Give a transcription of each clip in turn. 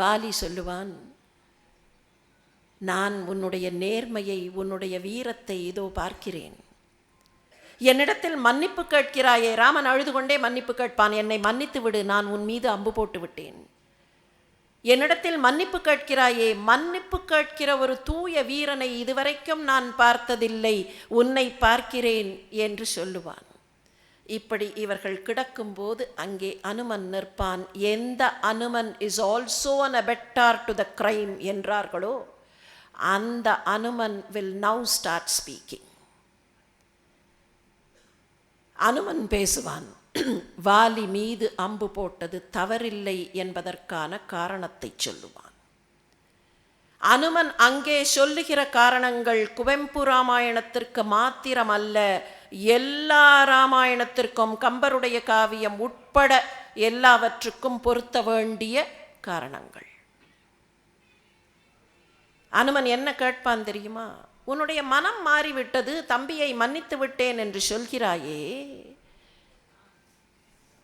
வாலி சொல்லுவான் நான் உன்னுடைய நேர்மையை உன்னுடைய வீரத்தை இதோ பார்க்கிறேன். என்னிடத்தில் மன்னிப்பு கேட்கிறாயே ராமன் அழுது கொண்டே மன்னிப்பு கேட்பான் என்னை மன்னித்து விடு நான் உன் மீது அம்பு போட்டு விட்டேன். என்னிடத்தில் மன்னிப்பு கேட்கிறாயே மன்னிப்பு கேட்கிற ஒரு தூய வீரனை இதுவரைக்கும் நான் பார்த்ததில்லை உன்னை பார்க்கிறேன் என்று சொல்லுவான். இப்படி இவர்கள் கிடக்கும்போது அங்கே அனுமன் நிற்பான். எந்த Hanuman is also an abettor to the crime என்றார்களோ அந்த Hanuman will now start speaking Hanuman பேசுவான் வாலி மீது அம்பு போட்டது தவறில்லை என்பதற்கான காரணத்தை சொல்லுவான். அனுமன் அங்கே சொல்லுகிற காரணங்கள் குவெம்பு ராமாயணத்திற்கு மாத்திரம் அல்ல எல்லா ராமாயணத்திற்கும் கம்பருடைய காவியம் உட்பட எல்லாவற்றுக்கும் பொருத்த வேண்டிய காரணங்கள். அனுமன் என்ன கேட்பான் தெரியுமா? உன்னுடைய மனம் மாறிவிட்டது தம்பியை மன்னித்து விட்டேன் என்று சொல்கிறாயே.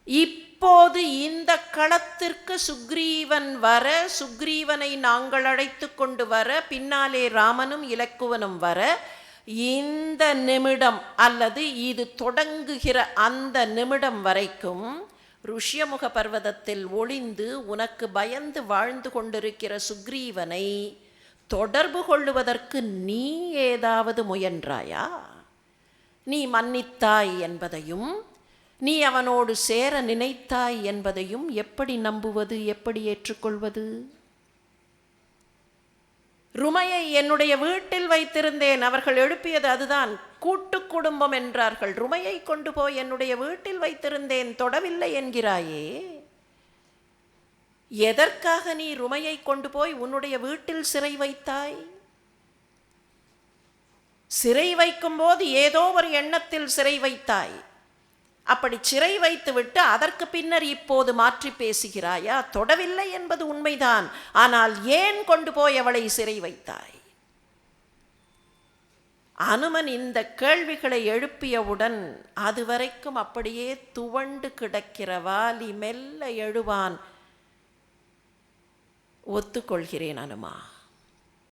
இப்போது இந்த களத்திற்கு சுக்ரீவன் வர சுக்ரீவனை நாங்கள் அழைத்து கொண்டு வர பின்னாலே ராமனும் இலக்குவனும் வர இந்த நிமிடம் அல்லது இது தொடங்குகிற அந்த நிமிடம் வரைக்கும் ருஷ்யமுக பர்வதத்தில் ஒளிந்து உனக்கு பயந்து வாழ்ந்து கொண்டிருக்கிற சுக்ரீவனை தொடர்பு கொள்ளுவதற்கு நீ ஏதாவது முயன்றாயா? நீ மன்னித்தாய் என்பதையும் நீ அவனோடு சேர நினைத்தாய் என்பதையும் எப்படி நம்புவது எப்படி ஏற்றுக்கொள்வது? ருமையை என்னுடைய வீட்டில் வைத்திருந்தேன். அவர்கள் எழுப்பியது அதுதான். கூட்டு குடும்பம் என்றார்கள். ருமையை கொண்டு போய் என்னுடைய வீட்டில் வைத்திருந்தேன். தொடவில்லை என்கிறாயே. எதற்காக நீ ருமையை கொண்டு போய் உன்னுடைய வீட்டில் சிறை வைத்தாய்? சிறை வைக்கும்போது ஏதோ ஒரு எண்ணத்தில் சிறை வைத்தாய். அப்படி சிறை வைத்துவிட்டு அதற்கு பின்னர் இப்போது மாற்றி பேசுகிறாயா? தொடவில்லை என்பது உண்மைதான். ஆனால் ஏன் கொண்டு போய் அவளை சிறை வைத்தாய்? அனுமன் இந்த கேள்விகளை எழுப்பியவுடன் அதுவரைக்கும் அப்படியே துவண்டு கிடக்கிற வாலி மெல்ல எழுவான். ஒத்துக்கொள்கிறேன் அனுமா.